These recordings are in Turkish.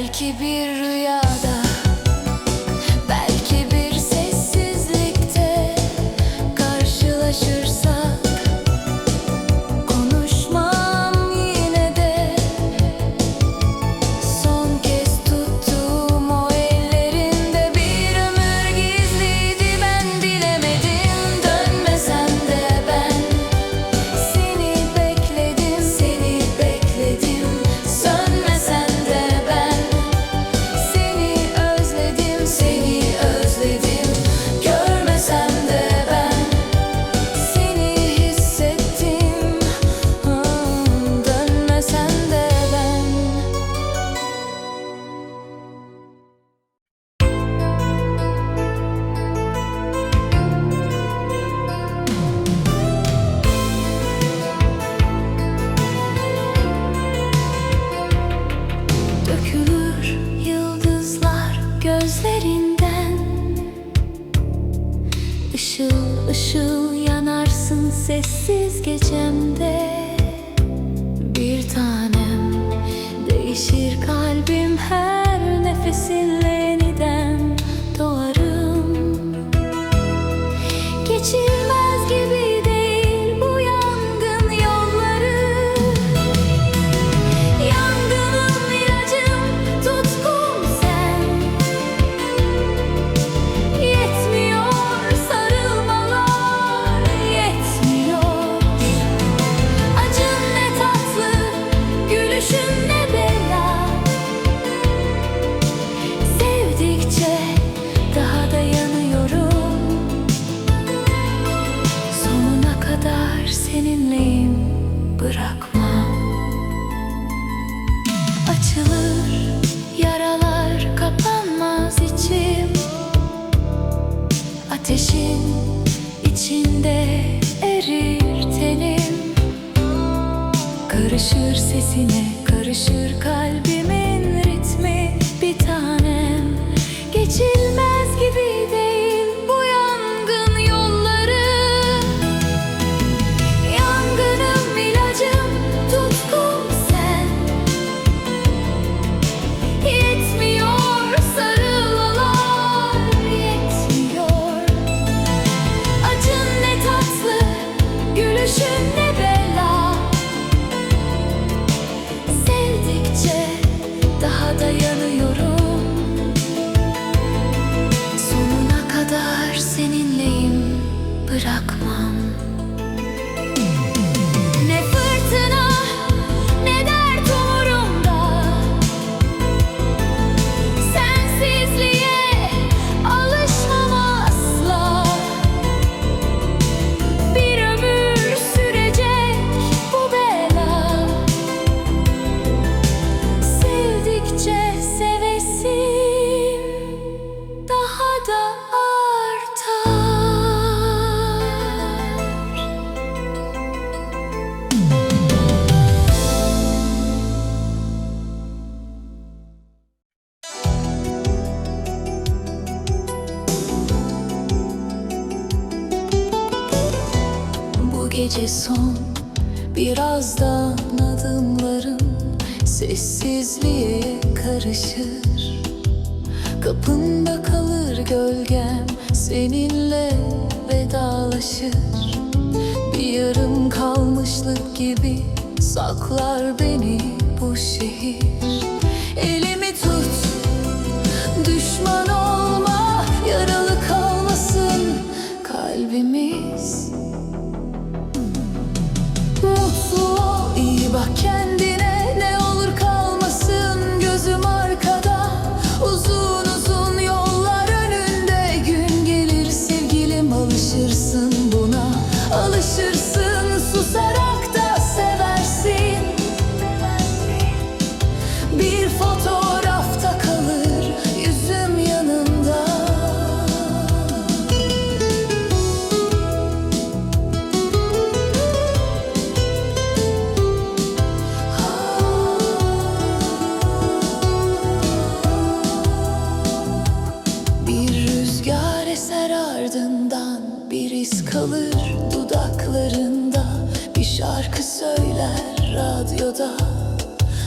Belki bir rüyada bırakma. Açılır yaralar kapanmaz içim. Ateşin içinde erir tenim. Karışır sesine karışır kalbime. bırakma. gece son. Birazdan adımlarım sessizliğe karışır. Kapında kalır gölgem seninle vedalaşır. Bir yarım kalmışlık gibi saklar beni bu şehir. Elimi tut düşman olma yaralı kalmasın kalbimiz. kalır dudaklarında. Bir şarkı söyler radyoda.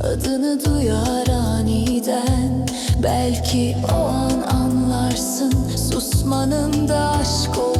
Adını duyar aniden. Belki o an anlarsın Susmanın da aşk olur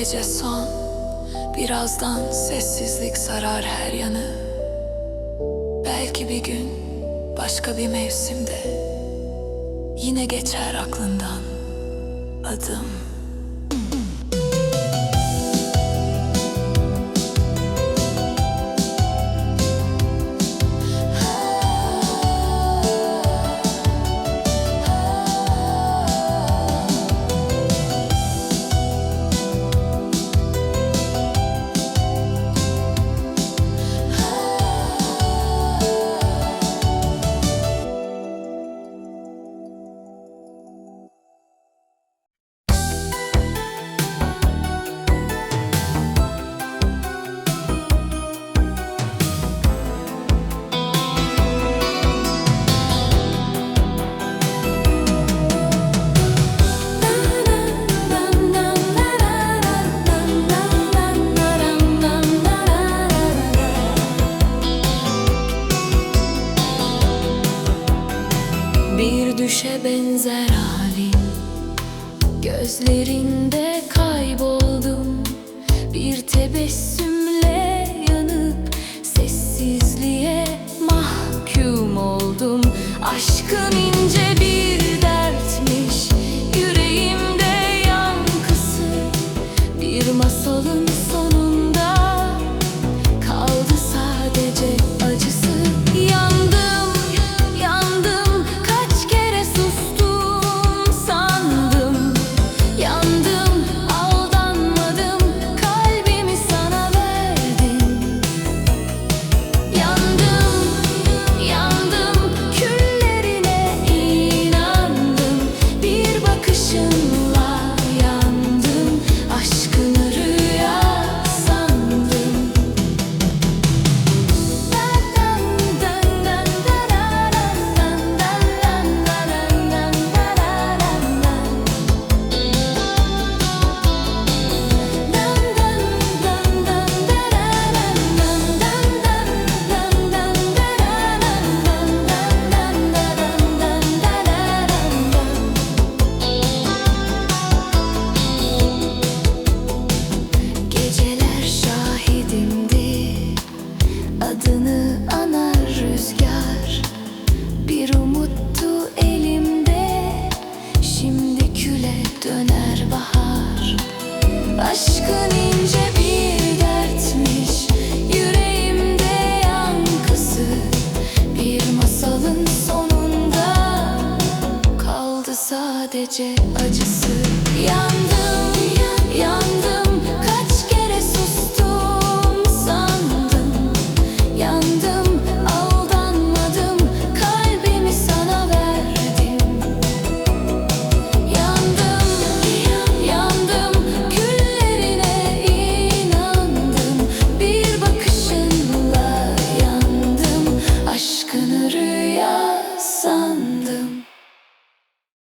gece son. Birazdan sessizlik sarar her yanı. Belki bir gün başka bir mevsimde Yine geçer aklından adım. Gözlerinde kayboldum. Bir tebessümle yanıp Sessizliğe mahkum oldum. Aşkın